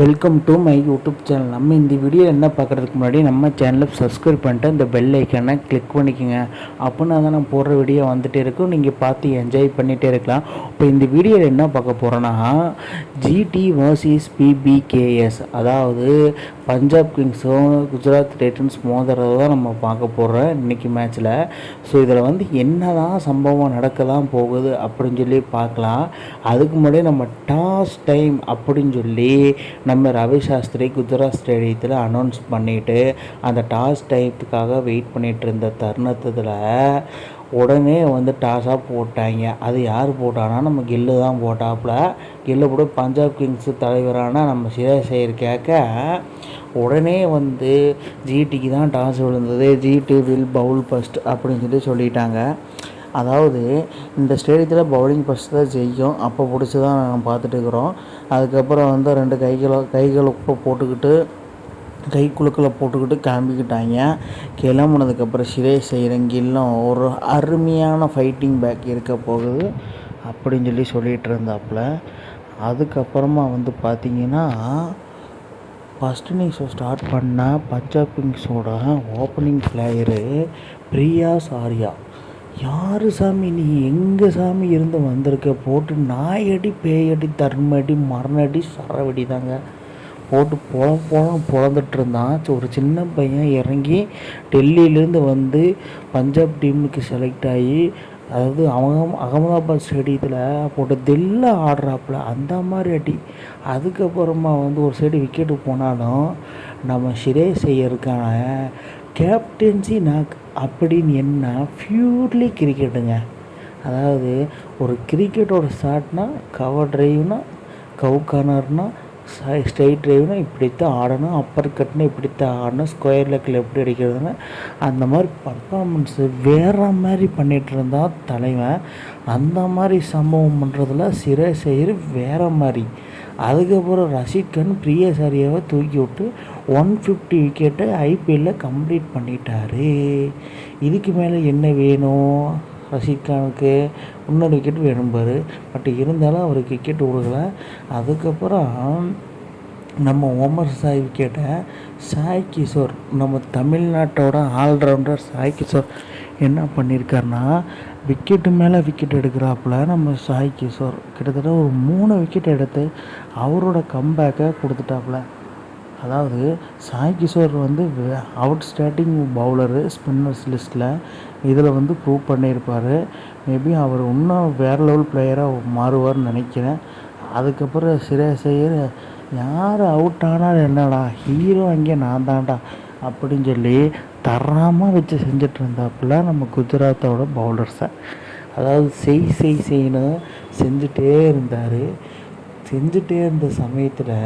Welcome to my YouTube channel நம்ம இந்த video என்ன பார்க்குறதுக்கு முன்னாடி நம்ம சேனலை சப்ஸ்கிரைப் பண்ணிட்டு இந்த பெல் ஐக்கனை கிளிக் பண்ணிக்கோங்க. அப்படின்னா தான் நான் போடுற வீடியோ வந்துகிட்டே இருக்கும். நீங்கள் பார்த்து என்ஜாய் பண்ணிகிட்டே இருக்கலாம். இப்போ இந்த வீடியோவில் என்ன பார்க்க போகிறோன்னா ஜிடி வர்சிஸ் பிபிகேஎஸ் அதாவது பஞ்சாப் கிங்ஸும் குஜராத் டைட்டன்ஸ் மோதுறதை தான் நம்ம பார்க்க போகிறோம் இன்றைக்கி மேட்ச்சில் ஸோ இதில் வந்து என்ன தான் சம்பவம் நடக்க தான் போகுது அப்படின்னு சொல்லி பார்க்கலாம். அதுக்கு முன்னாடி நம்ம டாஸ் டைம் அப்படின்னு சொல்லி நம்ம ரவி சாஸ்திரி குஜராத் ஸ்டேடியத்தில் அனௌன்ஸ் பண்ணிவிட்டு அந்த டாஸ் டைத்துக்காக வெயிட் பண்ணிகிட்டு இருந்த தருணத்தில் உடனே வந்து டாஸாக போட்டாங்க. அது யார் போட்டானா நம்ம கில்லு தான் போட்டாப்புல. கில்லு கூட பஞ்சாப் கிங்ஸ் தலைவரான நம்ம சிராஜ் ஐயர் கேட்க உடனே வந்து ஜிடிக்கு தான் டாஸ் விழுந்தது. ஜிடி வில் பவுல் ஃபஸ்ட் அப்படின்னு சொல்லி சொல்லிட்டாங்க. அதாவது இந்த ஸ்டேடியத்தில் பவுலிங் ஃபஸ்ட்டு தான் ஜெயிக்கும். அப்போ பிடிச்சி தான் நாங்கள் பார்த்துட்டு இருக்கிறோம். அதுக்கப்புறம் வந்து ரெண்டு கைகளை கைகளை போட்டுக்கிட்டு கை குழுக்களை போட்டுக்கிட்டு கிளம்பிக்கிட்டாங்க. கிளம்புனதுக்கப்புறம் சிரேஷ் ஐயரங்கிலும் ஒரு அருமையான ஃபைட்டிங் பேக் இருக்க போகுது அப்படின்னு சொல்லி சொல்லிகிட்டு இருந்தாப்புல. அதுக்கப்புறமா வந்து பார்த்திங்கன்னா ஃபஸ்ட் இன்னிங்ஸை ஸ்டார்ட் பண்ண பஞ்சாப் கிங்ஸோட ஓப்பனிங் பிளேயரு பிரியா சாரியா. யார் சாமி? நீ எங்கே சாமி இருந்து வந்திருக்க? போட்டு நாயடி பேயடி தர்மடி மரணடி சரவடி தாங்க போட்டு பொல புலம் பொழந்துட்டு இருந்தான். ஒரு சின்ன பையன் இறங்கி டெல்லியிலேருந்து வந்து பஞ்சாப் டீமுக்கு செலக்ட் ஆகி அதாவது அவங்க அகமதாபாத் ஸ்டேடியத்தில் போட்டு தெல்ல ஆடுறாப்புல. அந்த மாதிரி அடி. அதுக்கப்புறமா வந்து ஒரு சைடு விக்கெட்டு போனாலும் நம்ம சிரேஸ் ஐயருக்கான கேப்டன்சி நான் அப்படின்னு என்ன பியூர்லி கிரிக்கெட்டுங்க அதாவது ஒரு கிரிக்கெட்டோட ஷாட்னா கவர் ட்ரைவ்னா கவு கார்னர்னா ஸ்ட்ரைட் ட்ரைவ்னா இப்படித்தான் ஆடணும் அப்பர் கட்னா இப்படித்தான் ஆடணும் ஸ்கொயர் லெக்கில் எப்படி அடிக்கிறதுன்னு அந்த மாதிரி பர்ஃபார்மன்ஸு வேறு மாதிரி பண்ணிகிட்டு இருந்தால் தலைவன் அந்த மாதிரி சம்பவம் பண்ணுறதுல சிறை செய்கிற வேறு மாதிரி. அதுக்கப்புறம் ரசிகன் கான் பிரியசாரியாவை தூக்கி விட்டு ஒன் ஃபிஃப்டி விக்கெட்டை ஐபிஎல்லில் கம்ப்ளீட் பண்ணிட்டாரு. இதுக்கு மேலே என்ன வேணும்? ரஷீத் கானுக்கு இன்னொரு விக்கெட் வேணும்பார் பட் இருந்தாலும் அவருக்கு விக்கெட் கொடுக்கல. அதுக்கப்புறம் நம்ம ஓமர் சாய் விக்கெட்டை சாய் கிஷோர் நம்ம தமிழ்நாட்டோட ஆல்ரவுண்டர் சாய் கிஷோர் என்ன பண்ணியிருக்காருன்னா விக்கெட்டு மேலே விக்கெட் எடுக்கிறாப்புல நம்ம சாய் கிஷோர் கிட்டத்தட்ட ஒரு மூணு விக்கெட் எடுத்து அவரோட கம்பேக்கை கொடுத்துட்டாப்புல. அதாவது சாய் கிஷோர் வந்து அவுட் ஸ்டார்டிங் பவுலரு ஸ்பின்னர்ஸ் லிஸ்ட்டில் இதில் வந்து ப்ரூவ் பண்ணியிருப்பார். மேபி அவர் இன்னும் வேறு லெவல் பிளேயராக மாறுவார்னு நினைக்கிறேன். அதுக்கப்புறம் சிரேஸ் ஐயர் யார் அவுட் ஆனால் என்னடா? ஹீரோ அங்கே நான் தான்டா அப்படின்னு சொல்லி தராமல் வச்சு செஞ்சுட்டு இருந்தாப்புல நம்ம குஜராத்தோட பவுலர்ஸை அதாவது செய் செய் செய்யணும் செஞ்சுட்டே இருந்தார். செஞ்சுட்டே இருந்த சமயத்தில்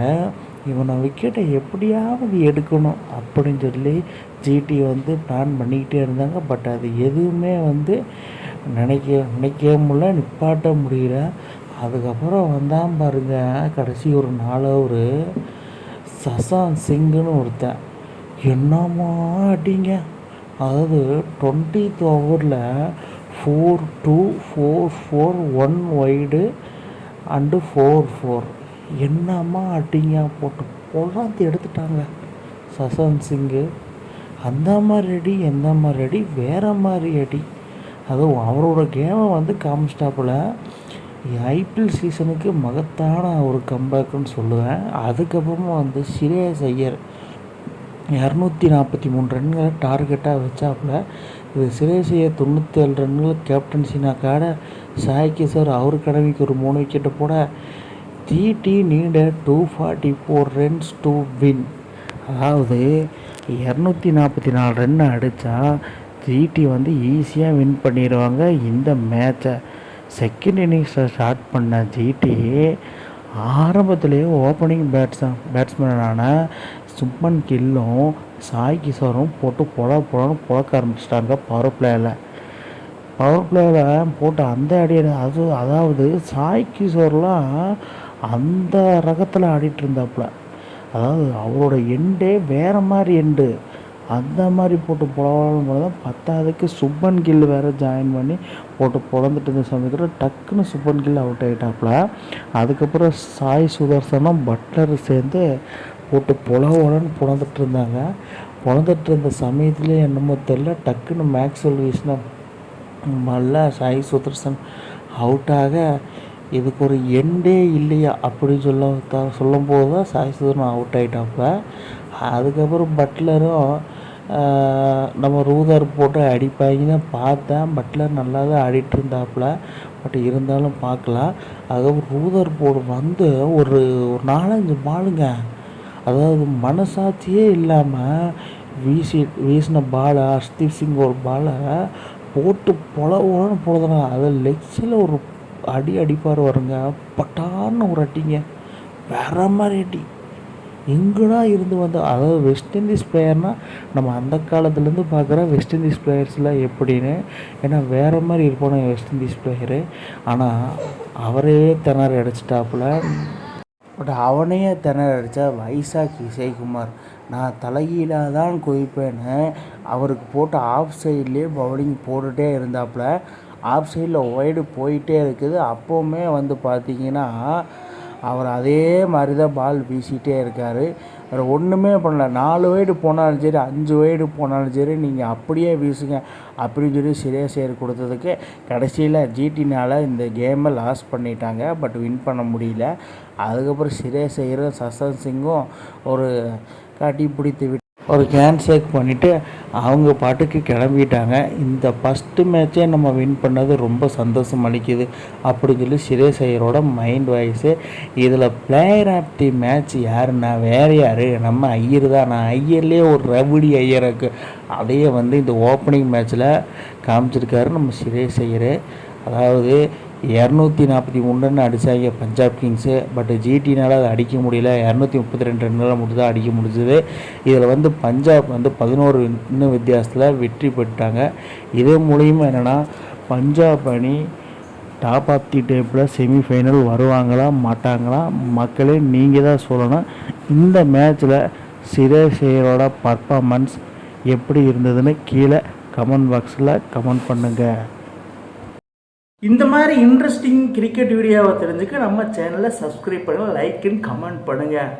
இவனை விக்கெட்டை எப்படியாவது எடுக்கணும் அப்படின்னு சொல்லி ஜிடி வந்து பிளான் பண்ணிக்கிட்டே இருந்தாங்க. பட் அது எதுவுமே வந்து நினைக்க நினைக்க முடியல நிப்பாட்ட முடியல. அதுக்கப்புறம் வந்தான் பாருங்க கடைசி ஒரு நாள் ஒரு சசாந்த் சிங்குன்னு ஒருத்தன். என்னம்மா அடிங்க? அதாவது டுவெண்ட்டித் ஓவரில் four two four four one wide and four four என்னம்மா அடிங்க போட்டு பொலாந்து எடுத்துட்டாங்க. சசந்த் சிங்கு அந்த மாதிரி அடி எந்த மாதிரி அடி வேறு மாதிரி அடி. அதுவும் அவரோட கேமை வந்து காமிச்சிட்டாப்புல. ஐபிஎல் சீசனுக்கு மகத்தான ஒரு கம்பேக்குன்னு சொல்லுவேன். அதுக்கப்புறமா வந்து சிரேஸ் ஐயர் இரநூத்தி நாற்பத்தி மூணு ரன்களை டார்கெட்டாக வச்சாப்புல. இது சிரேஸ் ஐயர் தொண்ணூற்றி ஏழு ரன்கள் கேப்டன்சினாக்காட சாய் கிஷோர் அவர் கடமைக்கு ஒரு மூணு விக்கெட்டை போட GT need two forty four runs to win அதாவது இரநூத்தி நாற்பத்தி நாலு ரன் அடித்தா ஜிடி வந்து ஈஸியாக வின் பண்ணிடுவாங்க இந்த மேட்சை செகண்ட் இன்னிங்ஸை ஸ்டார்ட் பண்ண ஜிடி ஆரம்பத்துலேயே ஓப்பனிங் பேட்ஸ் பேட்ஸ்மேனான சுப்மன் கில்லும் சாய் கிஷோரும் போட்டு பொல பொலன்னு புழக்க ஆரம்பிச்சிட்டாங்க பவர் பிளேயில் பவர் பிளேயில் போட்டு அந்த அடி அது அதாவது சாய் கிஷோர்லாம் அந்த ரகத்தில் ஆடிட்டு இருந்தாப்புல. அதாவது அவரோட எண்டே வேறு மாதிரி எண்டு. அந்த மாதிரி போட்டு புலவரம் போல தான் பத்தாவதுக்கு சுப்பன் கில் வேறு ஜாயின் பண்ணி போட்டு பொழந்துட்டு இருந்த சமயத்தில் டக்குன்னு சுப்பன் கில் அவுட் ஆகிட்டாப்புல அதுக்கப்புறம் சாய் சுதர்சனும் பட்லர் சேர்ந்து போட்டு புலவலன்னு புலந்துட்டு இருந்தாங்க. புலந்துட்டு இருந்த சமயத்துலேயே என்னமோ தெரில டக்குன்னு மேக்ஸ்வெல் வீசின மல்ல சாய் சுதர்சன் அவுட் ஆக இதுக்கு ஒரு எண்டே இல்லையா அப்படின்னு சொல்ல த- சொல்லும்போது தான் சாய் சுதர்சன் அவுட் ஆகிட்டாப்புல அதுக்கப்புறம் பட்லரும் நம்ம ரூதர் போட்டு அடிப்பாங்கன்னு பார்த்தேன். பட்லர் நல்லா தான் ஆடிட்டு இருந்தாப்புல. பட் இருந்தாலும் பார்க்கலாம். அதுக்கப்புறம் ரூதர் போடு வந்து ஒரு ஒரு நாலஞ்சு பாலுங்க. அதாவது மனசாட்சியே இல்லாமல் வீசி வீசின பாலை ஹர்ஷ்தீப் சிங் ஒரு பாலை போட்டு பொல பொலன்னு போடுதுனா அது லெக்ஸில் ஒரு அடி அடிப்பார் வருங்க பட்டான்னு ஒரு அடிங்க. வேற மாதிரி அடி. எங்கடா இருந்து வந்த அதாவது வெஸ்ட் இண்டீஸ் பிளேயர்னால் நம்ம அந்த காலத்துலேருந்து பார்க்குற வெஸ்ட் இண்டீஸ் பிளேயர்ஸில் எப்படின்னு ஏன்னா வேறு மாதிரி இருப்பானு வெஸ்ட் இண்டீஸ் பிளேயரு ஆனால் அவரே திணற அடிச்சிட்டாப்புல. பட் அவனையே திணற அடித்தா வைசாக் விஜயகுமார் நான் தலைகீழாக தான் குதிப்பேன்னு அவருக்கு போட்ட ஆஃப் சைட்லேயே பவுலிங் போட்டுகிட்டே இருந்தாப்புல. ஆஃப் சைடில் ஒய்டு போயிட்டே இருக்குது. அப்போவுமே வந்து பார்த்தீங்கன்னா அவர் அதே மாதிரி தான் பால் வீசிட்டே இருக்கார். வேறு ஒன்றுமே பண்ணல. நாலு வைடு போனாலும் சரி அஞ்சு வைடு போனாலும் சரி நீங்கள் அப்படியே வீசுங்க அப்படின்னு சொல்லி சிரேசேர் கொடுத்ததுக்கு கடைசியில் ஜிடினால் இந்த கேமை லாஸ் பண்ணிட்டாங்க. பட் வின் பண்ண முடியல. அதுக்கப்புறம் சிரேசேரும் சசன் சிங்கும் ஒரு காட்டி பிடித்து விட்டு ஒரு கேன் பண்ணிவிட்டு அவங்க பாட்டுக்கு கிளம்பிட்டாங்க. இந்த ஃபஸ்ட்டு மேட்சே நம்ம வின் பண்ணது ரொம்ப சந்தோஷம் அளிக்குது அப்படின்னு சொல்லி சுரேஷ் ஐயரோட மைண்ட் வாய்ஸு இதில் பிளேயர் ஆஃப் தி மேட்ச் யாருன்னா வேறு யார்? நம்ம ஐயர் தான். நான் ஐயர்லேயே ஒரு ரவுடி ஐயருக்கு அதையே வந்து இந்த ஓப்பனிங் மேட்ச்சில் காமிச்சிருக்காரு நம்ம சுரேஷ் ஐயர். அதாவது இரநூத்தி நாற்பத்தி மூணு ரன் அடித்தாங்க பஞ்சாப் கிங்ஸு. பட் ஜிடினால் அதை அடிக்க முடியல. இரநூத்தி முப்பத்தி ரெண்டு ரன்னால் மட்டும் தான் அடிக்க முடிஞ்சது. இதில் வந்து பஞ்சாப் வந்து பதினோரு இன்னும் வித்தியாசத்தில் வெற்றி பெற்றாங்க இது மூலியமாக என்னென்னா பஞ்சாப் அணி டாப் ஆஃப் தி டேப்பில் செமிஃபைனல் வருவாங்களா மாட்டாங்களா மக்களே நீங்கள் தான் சொல்லணும். இந்த மேட்ச்சில் சிரேஷேரோட பர்ஃபாமன்ஸ் எப்படி இருந்ததுன்னு கீழே கமெண்ட் பாக்ஸில் கமெண்ட் பண்ணுங்கள் இந்த மாதிரி இன்ட்ரெஸ்டிங் கிரிக்கெட் வீடியோவை தெரிஞ்சுக்க நம்ம சேனலை சப்ஸ்கிரைப் பண்ணுங்கள் லைக் அண்ட் கமெண்ட் பண்ணுங்கள்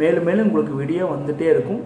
மேலும் மேலும் உங்களுக்கு வீடியோ வந்துகிட்டே இருக்கும்.